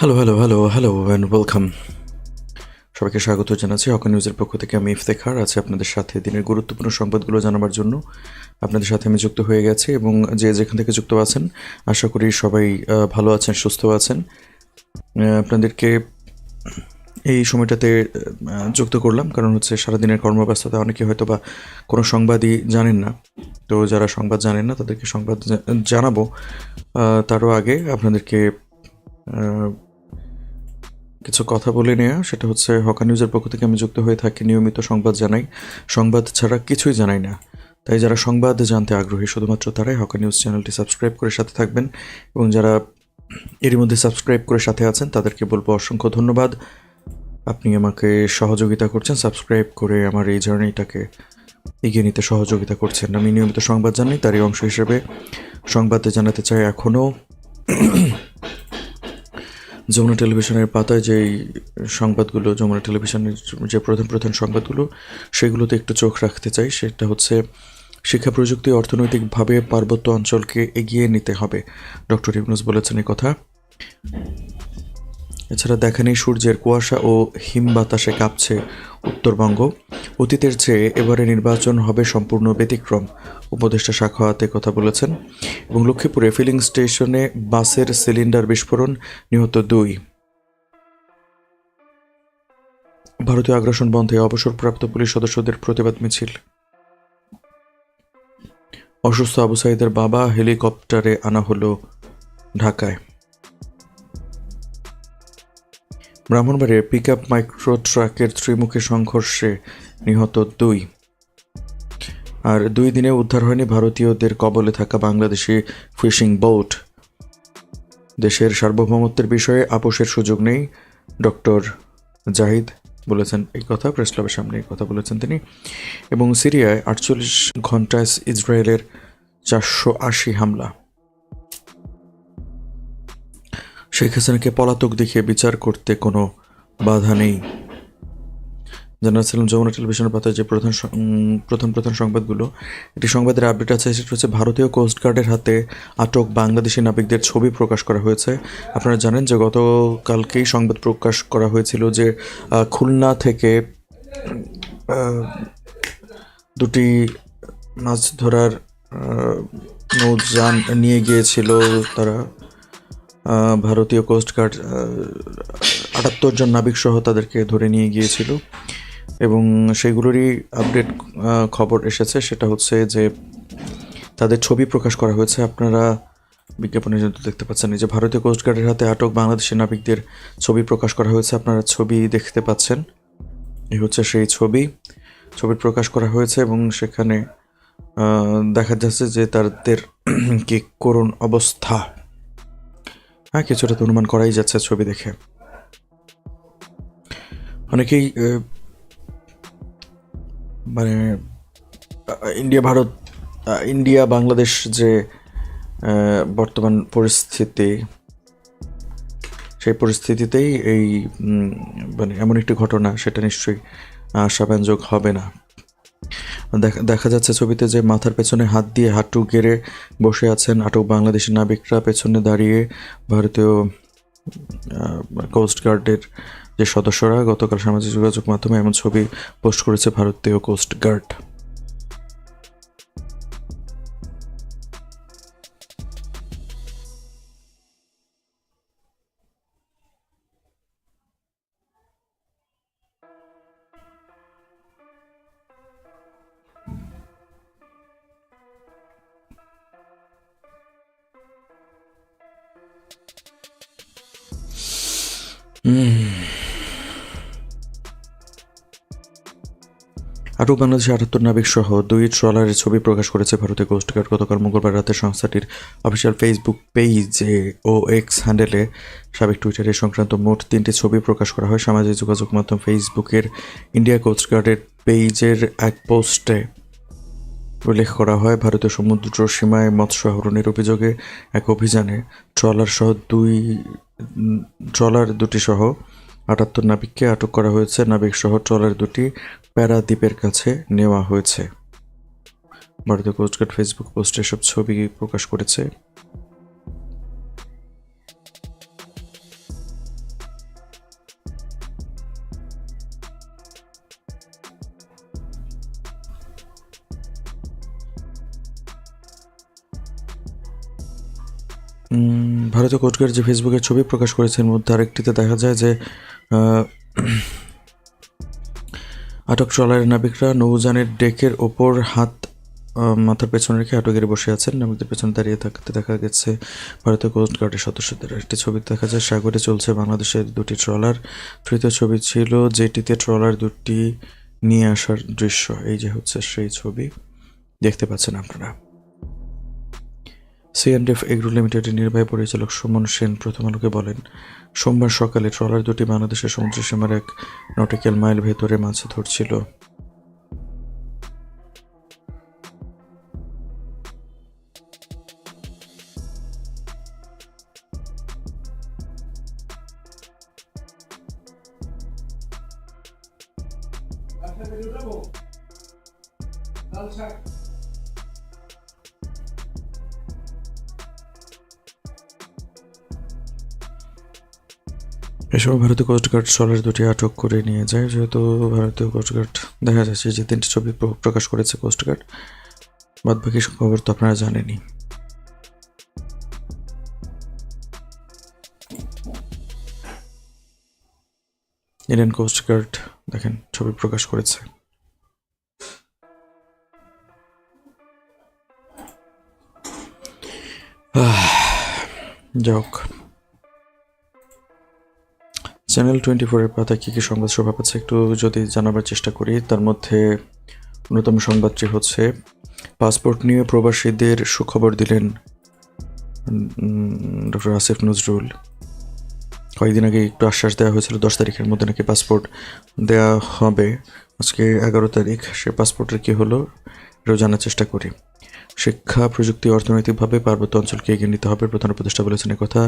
Hello hello hello hello and welcome সবাইকে স্বাগত জানাচ্ছি হকা নিউজের পক্ষ থেকে। আমি ইফতেখার, আছি আপনাদের সাথে। দিনের গুরুত্বপূর্ণ সংবাদগুলো জানাবার জন্য আপনাদের সাথে আমি যুক্ত হয়ে গেছি এবং যে যেখান থেকে যুক্ত আছেন, আশা করি সবাই ভালো আছেন, সুস্থ আছেন। আপনাদেরকে এই সময়টাতে যুক্ত করলাম। কারণ হচ্ছে সারাদিনের কর্মব্যস্ততা, অনেকে হয়তো বা কোনো সংবাদই জানেন না। তো যারা সংবাদ জানেন না, তাদেরকে সংবাদ জানাব। তারও আগে আপনাদেরকে কিছু কথা বলে নেওয়া সেটা হচ্ছে হকা নিউজের পক্ষ থেকে আমি যুক্ত হয়ে থাকি নিয়মিত সংবাদ জানাই। সংবাদ ছাড়া কিছুই জানাই না। তাই যারা সংবাদ জানতে আগ্রহী, শুধুমাত্র তারাই হকা নিউজ চ্যানেলটি সাবস্ক্রাইব করে সাথে থাকবেন এবং যারা এরই মধ্যে সাবস্ক্রাইব করে সাথে আছেন, তাদেরকে বলব অসংখ্য ধন্যবাদ। আপনি আমাকে সহযোগিতা করছেন, সাবস্ক্রাইব করে আমার এই জার্নিটাকে এগিয়ে নিতে সহযোগিতা করছেন। আমি নিয়মিত সংবাদ জানি, তারই অংশ হিসেবে সংবাদ জানাতে চাই এখনও। যমুনা টেলিভিশনের পাতায় যেই সংবাদগুলো, যমুনা টেলিভিশনের যে প্রধান প্রধান সংবাদগুলো, সেগুলোতে একটু চোখ রাখতে চাই। সেটা হচ্ছে, শিক্ষা প্রযুক্তি অর্থনৈতিকভাবে পার্বত্য অঞ্চলকে এগিয়ে নিতে হবে। ডক্টর ইউনুস বলেছেন এই কথা। এছাড়া দেখানি সূর্যের কুয়াশা ও হিম বাতাসে কাঁপছে উত্তরবঙ্গ। অতীতের চেয়ে এবারে নির্বাচন হবে সম্পূর্ণ ব্যতিক্রম, উপদেষ্টা সাখাওয়াতে কথা বলেছেন। এবং লক্ষ্মীপুরে ফিলিং স্টেশনে বাসের সিলিন্ডার বিস্ফোরণ, নিহত দুই। ভারতীয় আগ্রাসন বন্ধে অবসরপ্রাপ্ত পুলিশ সদস্যদের প্রতিবাদ মিছিল। অসুস্থ আবু সাইদের বাবা হেলিকপ্টারে আনা হলো ঢাকায়। ব্রাহ্মণবাড়ির পিক আপ মাইক্রো ট্রাকের ত্রিমুখী সংঘর্ষে নিহত দুই। আর দুই দিনে উদ্ধার হয়নি ভারতীয়দের কবলে থাকা বাংলাদেশি ফিশিং বোট দেশের সার্বভৌমত্বের বিষয়ে আপোষের সুযোগ নেই। ডক্টর জাহিদ বলেছেন এই কথা প্রেস ক্লাবের সামনে এই কথা বলেছেন তিনি। এবং সিরিয়ায় আটচল্লিশ ঘন্টায় ইসরায়েলের চারশো আশি হামলা। শেখ হাসিনাকে পলাতক দেখিয়ে বিচার করতে কোনো বাধা নেই। জানাচ্ছিলাম যমুনা টেলিভিশনের পাতায় যে প্রধান উম, প্রধান সংবাদগুলো একটি সংবাদের আপডেট আছে সেটা হচ্ছে ভারতীয় কোস্টগার্ডের হাতে আটক বাংলাদেশি নাবিকদের ছবি প্রকাশ করা হয়েছে। আপনারা জানেন যে গতকালকেই সংবাদ প্রকাশ করা হয়েছিল যে খুলনা থেকে দুটি মাছ ধরার নৌযান নিয়ে গিয়েছিল তারা। ভারতীয় কোস্টগার্ড আটাত্তর জন নাবিক সহ তাদেরকে ধরে নিয়ে গিয়েছিল। এবং সেগুলোরই আপডেট খবর এসেছে। সেটা হচ্ছে যে তাদের ছবি প্রকাশ করা হয়েছে। আপনারা বিজ্ঞাপনের জন্য দেখতে পাচ্ছেন। যে ভারতীয় কোস্টগার্ডের হাতে আটক বাংলাদেশি নাবিকদের ছবি প্রকাশ করা হয়েছে। আপনারা ছবি দেখতে পাচ্ছেন। এই হচ্ছে সেই ছবি। ছবি প্রকাশ করা হয়েছে এবং সেখানে দেখা যাচ্ছে যে তাদের কি করুণ অবস্থা। হ্যাঁ কিছুটা তো অনুমান করাই যাচ্ছে ছবি দেখে। অনেকেই মানে ইন্ডিয়া, ভারত ইন্ডিয়া, বাংলাদেশ যে বর্তমান পরিস্থিতি, সেই পরিস্থিতিতেই এই মানে এমন একটি ঘটনা, সেটা নিশ্চয়ই আশাব্যঞ্জক হবে না। দেখা যাচ্ছে ছবিতে যে মাথার পেছনে হাত দিয়ে হাঁটু গেড়ে বসে আছেন আটক বাংলাদেশি নাবিকরা। পেছনে দাঁড়িয়ে ভারতীয় কোস্ট গার্ডের যে সদস্যরা গতকাল সামাজিক যোগাযোগ মাধ্যমে এমন ছবি পোস্ট করেছে ভারতীয় কোস্ট আটক বাংলাদেশের আটাত্তর নাবিক সহ দুই ট্রলারের ছবি প্রকাশ করেছে ভারতীয় কোস্টগার্ড গতকাল মঙ্গলবার রাতে সংস্থাটির অফিসিয়াল ফেসবুক পেজে ও এক্স হ্যান্ডেলে সাবেক টুইটারে সংক্রান্ত মোট তিনটি ছবি প্রকাশ করা হয়। সামাজিক যোগাযোগ মাধ্যম ফেসবুকের ইন্ডিয়া কোস্টগার্ডের পেজের এক পোস্টে উল্লেখ করা হয়। ভারতীয় সমুদ্র সীমায় মৎস্য আহরণের অভিযোগে এক অভিযানে ট্রলার সহ দুই ট্রলার দুটি সহ আটাত্তর নাবিককে আটক করা হয়েছে নাবিক সহ ট্রলার দুটি প্যারা দ্বীপের কাছে নেওয়া হয়েছে ভারতীয় কোস্টগার্ড ফেসবুক পোস্টে সব ছবি প্রকাশ করেছে Mm. ভারতীয় কোস্টগার্ড যে ফেসবুকে ছবি প্রকাশ করেছে, এর মধ্যে আরেকটিতে দেখা যায় যে আটক ট্রলারের নাবিকরা নৌযানের ডেকের ওপর হাত মাথার পেছনে রেখে আটকের বসে আছেন। নাবিকদের পেছনে দাঁড়িয়ে থাকতে দেখা গেছে ভারতীয় কোস্টগার্ডের সদস্যদের। একটি ছবি দেখা যায়, সাগরে চলছে বাংলাদেশের দুটি ট্রলার। তৃতীয় ছবি ছিল যেটিতে ট্রলার দুটি নিয়ে আসার দৃশ্য। এই যে হচ্ছে সেই ছবি, দেখতে পাচ্ছেন আপনারা। সিএনডিএফ এগ্রো লিমিটেডের নির্বাহী পরিচালক সুমন সেন প্রথম আলোকে বলেন, সোমবার সকালে ট্রলার দুটি বাংলাদেশের সমুদ্র সীমার এক নটিক্যাল মাইল ভেতরে মাছ ধরছিল। এ সময় ভারতীয় কোস্টগার্ড ট্রলার দুটি আটক করে নিয়ে যায়, যেহেতু ভারতীয় কোস্টগার্ড দেখা যাচ্ছে যে তিনটি ছবি প্রকাশ করেছে কোস্টগার্ড বাদ বাকি খবর তো আপনারা জানেনই। ইন্ডিয়ান কোস্টগার্ড দেখেন, ছবি প্রকাশ করেছে। যাক চ্যানেল টোয়েন্টি ফোরের পাতা কী কী সংবাদ শোভা পাচ্ছে একটু যদি জানাবার চেষ্টা করি, তার মধ্যে অন্যতম সংবাদটি হচ্ছে, পাসপোর্ট নিয়ে প্রবাসীদের সুখবর দিলেন ডক্টর আসিফ নজরুল। কয়েকদিন আগে একটু আশ্বাস দেওয়া হয়েছিল, দশ তারিখের মধ্যে নাকি পাসপোর্ট দেওয়া হবে। আজকে এগারো তারিখ, সে পাসপোর্টের কী হলো এটাও জানার চেষ্টা করি। শিক্ষা, প্রযুক্তি, অর্থনৈতিকভাবে পার্বত্য অঞ্চলকে এগিয়ে নিতে হবে, প্রধান উপদেষ্টা বলেছেন কথা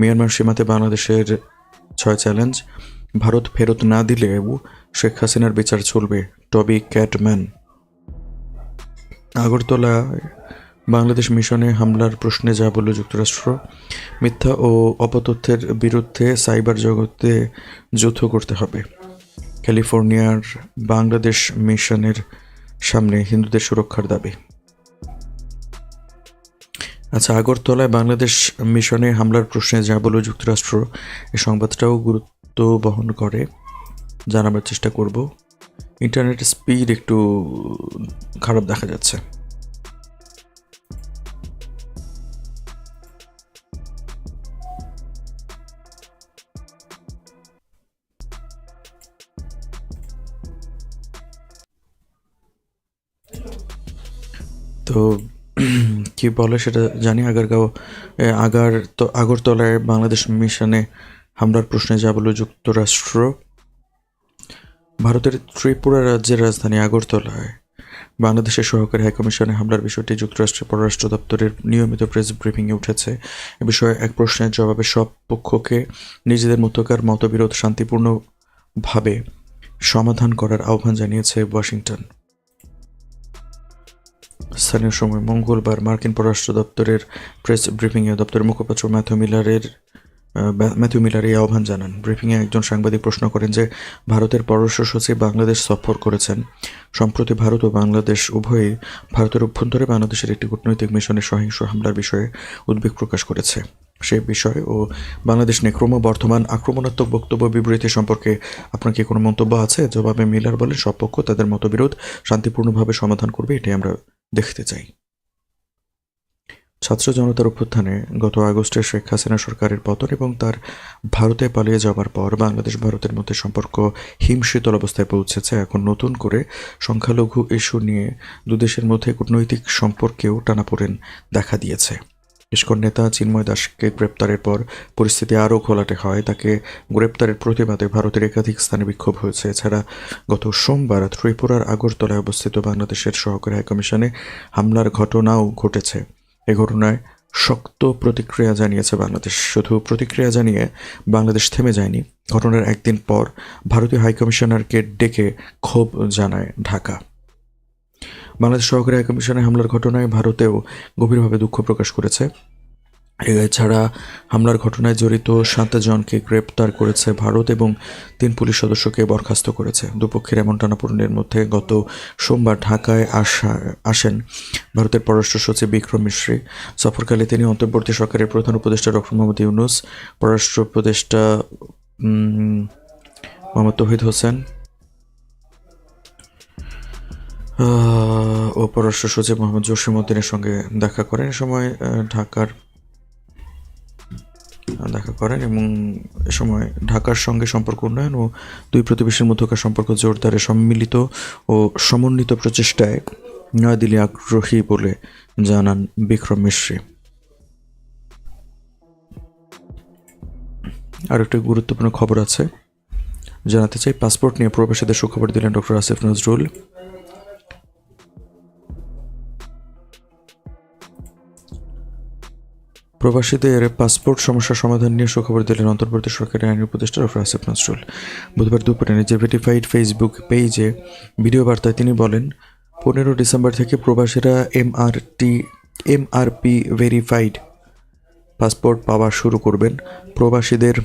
মিয়ানমার সীমাতে বাংলাদেশের ছয় চ্যালেঞ্জ, ভারত ফেরত না দিলেও শেখ হাসিনার বিচার চলবে, টবি ক্যাটম্যান। আগরতলা বাংলাদেশ মিশনে হামলার প্রশ্নে যা বলল যুক্তরাষ্ট্র, মিথ্যা ও অপতথ্যের বিরুদ্ধে সাইবার জগতে যুদ্ধ করতে হবে। ক্যালিফোর্নিয়ার বাংলাদেশ মিশনের সামনে হিন্দুদের সুরক্ষার দাবি। আচ্ছা আগরতলায় বাংলাদেশ মিশনে হামলার প্রশ্নে যা বলল যুক্তরাষ্ট্র এই সংবাদটাও গুরুত্ব বহন করে। জানাবার চেষ্টা করব। ইন্টারনেট স্পিড একটু খারাপ দেখা যাচ্ছে। তো কি বলে সেটা জানি। আগারগাঁও আগার তো, আগরতলায় বাংলাদেশ মিশনে হামলার প্রশ্নে যা বলল যুক্তরাষ্ট্র। ভারতের ত্রিপুরা রাজ্যের রাজধানী আগরতলায় বাংলাদেশের সহকারী হাইকমিশনে হামলার বিষয়টি যুক্তরাষ্ট্রের পররাষ্ট্র দপ্তরের নিয়মিত প্রেস ব্রিফিংয়ে উঠেছে। এ বিষয়ে এক প্রশ্নের জবাবে সব পক্ষকে নিজেদের মধ্যকার মতবিরোধ শান্তিপূর্ণভাবে সমাধান করার আহ্বান জানিয়েছে ওয়াশিংটন। স্থানীয় সময় মঙ্গলবার মার্কিন পররাষ্ট্র দপ্তরের প্রেস ব্রিফিংয়ে দপ্তরের মুখপাত্র ম্যাথু মিলারের ম্যাথু মিলার এই আহ্বান জানান। ব্রিফিংয়ে একজন সাংবাদিক প্রশ্ন করেন যে, ভারতের পররাষ্ট্র সচিব বাংলাদেশ সফর করেছেন। সম্প্রতি ভারত ও বাংলাদেশ উভয়ই ভারতের অভ্যন্তরে বাংলাদেশের একটি কূটনৈতিক মিশনে সহিংস হামলার বিষয়ে উদ্বেগ প্রকাশ করেছে। সে বিষয় ও বাংলাদেশ নিয়ে ক্রমবর্ধমান আক্রমণাত্মক বক্তব্য বিবৃতি সম্পর্কে আপনার কি কোনো মন্তব্য আছে? জবাবে মিলার বলেন সব তাদের মতবিরোধ শান্তিপূর্ণভাবে সমাধান করবে, এটাই আমরা দেখতে চাই। ছাত্র জনতার অভ্যুত্থানে গত আগস্টে শেখ হাসিনা সরকারের পতন এবং তার ভারতে পালিয়ে যাওয়ার পর বাংলাদেশ ভারতের মধ্যে সম্পর্ক হিমশীতল অবস্থায় পৌঁছেছে। এখন নতুন করে সংখ্যালঘু ইস্যু নিয়ে দুদেশের মধ্যে কূটনৈতিক সম্পর্কেও টানাপোড়েন দেখা দিয়েছে। ইস্কন নেতা চিন্ময় দাসকে গ্রেপ্তারের পর পরিস্থিতি আরও ঘোলাটে হয়। তাকে গ্রেপ্তারের প্রতিবাদে ভারতের একাধিক স্থানে বিক্ষোভ হয়েছে। এছাড়া গত সোমবার ত্রিপুরার আগরতলায় অবস্থিত বাংলাদেশের সহকারী হাইকমিশনে হামলার ঘটনাও ঘটেছে। এ ঘটনায় শক্ত প্রতিক্রিয়া জানিয়েছে বাংলাদেশ। শুধু প্রতিক্রিয়া জানিয়ে বাংলাদেশ থেমে যায়নি। ঘটনার একদিন পর ভারতীয় হাইকমিশনারকে ডেকে ক্ষোভ জানায় ঢাকা। বাংলাদেশ সহকারী হাইকমিশনে হামলার ঘটনায় ভারতেও গভীরভাবে দুঃখ প্রকাশ করেছে। এছাড়া হামলার ঘটনায় জড়িত সাত জনকে গ্রেপ্তার করেছে ভারত এবং তিন পুলিশ সদস্যকে বরখাস্ত করেছে। দুপক্ষের এমন টানাপোড়েনের মধ্যে গত সোমবার ঢাকায় আসা, আসেন ভারতের পররাষ্ট্র সচিব বিক্রম মিশ্রী। সফরকালে তিনি অন্তর্বর্তী সরকারের প্রধান উপদেষ্টা ডক্টর মোহাম্মদ ইউনুস, পররাষ্ট্র উপদেষ্টা মোহাম্মদ তহিদ হোসেন ও পররাষ্ট্র সচিব মোহাম্মদ জসিমউদ্দিনের সঙ্গে দেখা করেন এ সময় ঢাকার দেখা করেন এবং এ সময় ঢাকার সঙ্গে সম্পর্ক উন্নয়ন ও দুই প্রতিবেশীর মধ্যকার সম্পর্ক জোরদারে সম্মিলিত ও সমন্বিত প্রচেষ্টায় নয়াদিল্লি আগ্রহী বলে জানান বিক্রম মিশ্রী। আর একটি গুরুত্বপূর্ণ খবর আছে। জানাতে চাই, পাসপোর্ট নিয়ে প্রবাসীদের সুখবর দিলেন ডক্টর আসিফ নজরুল। প্রবাসীদের পাসপোর্ট সমস্যার সমাধান নিয়ে সুখবর দিলেন অন্তর্বর্তী সরকারের আইন উপদেষ্টা ডক্টর আসিফ নজরুল। বুধবার দুপুরে নিজের ভেরিফাইড ফেসবুক পেজে ভিডিও বার্তায় তিনি বলেন, পনেরো ডিসেম্বর থেকে প্রবাসীরা এমআরটি এমআরপি ভেরিফাইড পাসপোর্ট পাওয়া শুরু করবেন। প্রবাসীদের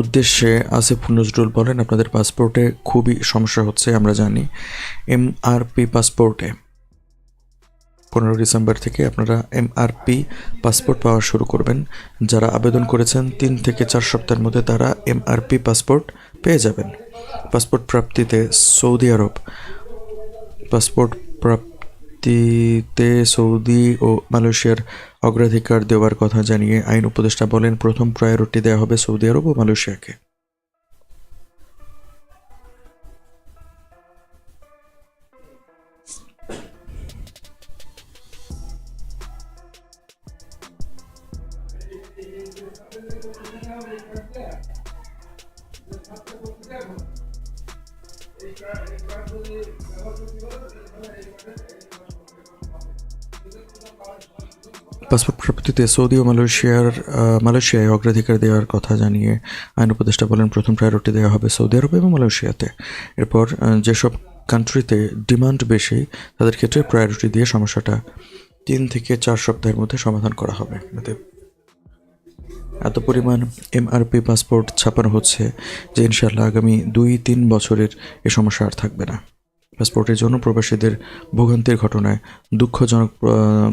উদ্দেশ্যে আসিফ নজরুল বলেন, আপনাদের পাসপোর্টে খুবই সমস্যা হচ্ছে, আমরা জানি। এমআরপি পাসপোর্টে পনেরো ডিসেম্বর থেকে আপনারা এমআরপি পাসপোর্ট পাওয়া শুরু করবেন। যারা আবেদন করেছেন, তিন থেকে চার সপ্তাহের মধ্যে তারা এমআরপি পাসপোর্ট পেয়ে যাবেন। পাসপোর্ট প্রাপ্তিতে সৌদি আরব, পাসপোর্ট প্রাপ্তিতে সৌদি ও মালয়েশিয়ার অগ্রাধিকার দেওয়ার কথা জানিয়ে আইন উপদেষ্টা বলেন, প্রথম প্রায়োরিটি দেওয়া হবে সৌদি আরব ও মালয়েশিয়াকে। পাসপোর্ট প্রাপ্তিতে সৌদি ও মালয়েশিয়ার মালয়েশিয়ায় অগ্রাধিকার দেওয়ার কথা জানিয়ে আইন উপদেষ্টা বলেন প্রথম প্রায়োরিটি দেওয়া হবে সৌদি আরব এবং মালয়েশিয়াতে। এরপর যেসব কান্ট্রিতে ডিমান্ড বেশি, তাদের ক্ষেত্রে প্রায়োরিটি দিয়ে সমস্যাটা তিন থেকে চার সপ্তাহের মধ্যে সমাধান করা হবে। এত পরিমাণ এমআরপি পাসপোর্ট ছাপানো হচ্ছে যে ইনশাল্লাহ আগামী দুই তিন বছরের এ সমস্যা আর থাকবে না। পাসপোর্টের জন্য প্রবাসীদের ভোগান্তির ঘটনায়, দুঃখজনক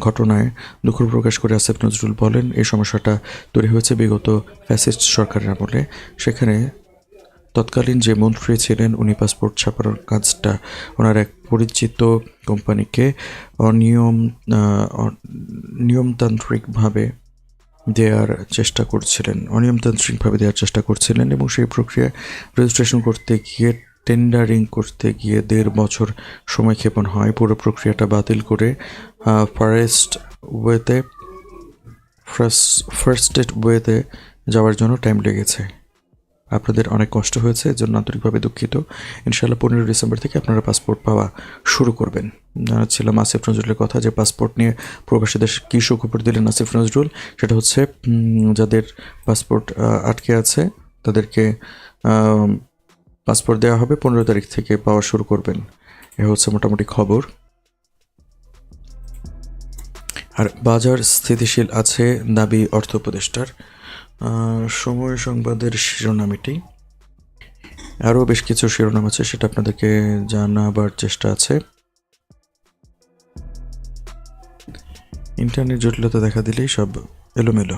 ঘটনায় দুঃখ প্রকাশ করে আসিফ নজরুল বলেন, এই সমস্যাটা তৈরি হয়েছে বিগত ফ্যাসিস্ট সরকারের আমলে। সেখানে তৎকালীন যে মন্ত্রী ছিলেন, উনি পাসপোর্ট ছাপানোর কাজটা ওনার এক পরিচিত কোম্পানিকে অনিয়ম নিয়মতান্ত্রিকভাবে দেওয়ার চেষ্টা করছিলেন, অনিয়মতান্ত্রিকভাবে দেওয়ার চেষ্টা করছিলেন এবং সেই প্রক্রিয়ায় রেজিস্ট্রেশন করতে গিয়ে টেন্ডারিং করতে গিয়ে দেড় বছর সময় ক্ষেপণ হয়। পুরো প্রক্রিয়াটা বাতিল করে ফারেস্ট ওয়েতে ফার্স্ট ফার্স্ট ওয়েতে যাওয়ার জন্য টাইম লেগেছে। আপনাদের অনেক কষ্ট হয়েছে এর জন্য আন্তরিকভাবে দুঃখিত। ইনশাআল্লাহ পনেরো ডিসেম্বর থেকে আপনারা পাসপোর্ট পাওয়া শুরু করবেন। জানাচ্ছিলাম আসিফ নজরুলের কথা যে পাসপোর্ট নিয়ে প্রবাসীদের কী সুখবর দিলেন আসিফ নজরুল? সেটা হচ্ছে যাদের পাসপোর্ট আটকে আছে, তাদেরকে পাসপোর্ট দেওয়া হবে, পনেরো তারিখ থেকে পাওয়া শুরু করবেন। এ হচ্ছে মোটামুটি খবর। আর বাজার স্থিতিশীল আছে, দাবি অর্থ উপদেষ্টার। সময় সংবাদের শিরোনাম এটি আরও বেশ কিছু শিরোনাম আছে, সেটা আপনাদেরকে জানাবার চেষ্টা আছে। ইন্টারনেট জটিলতা দেখা দিলেই সব এলোমেলো।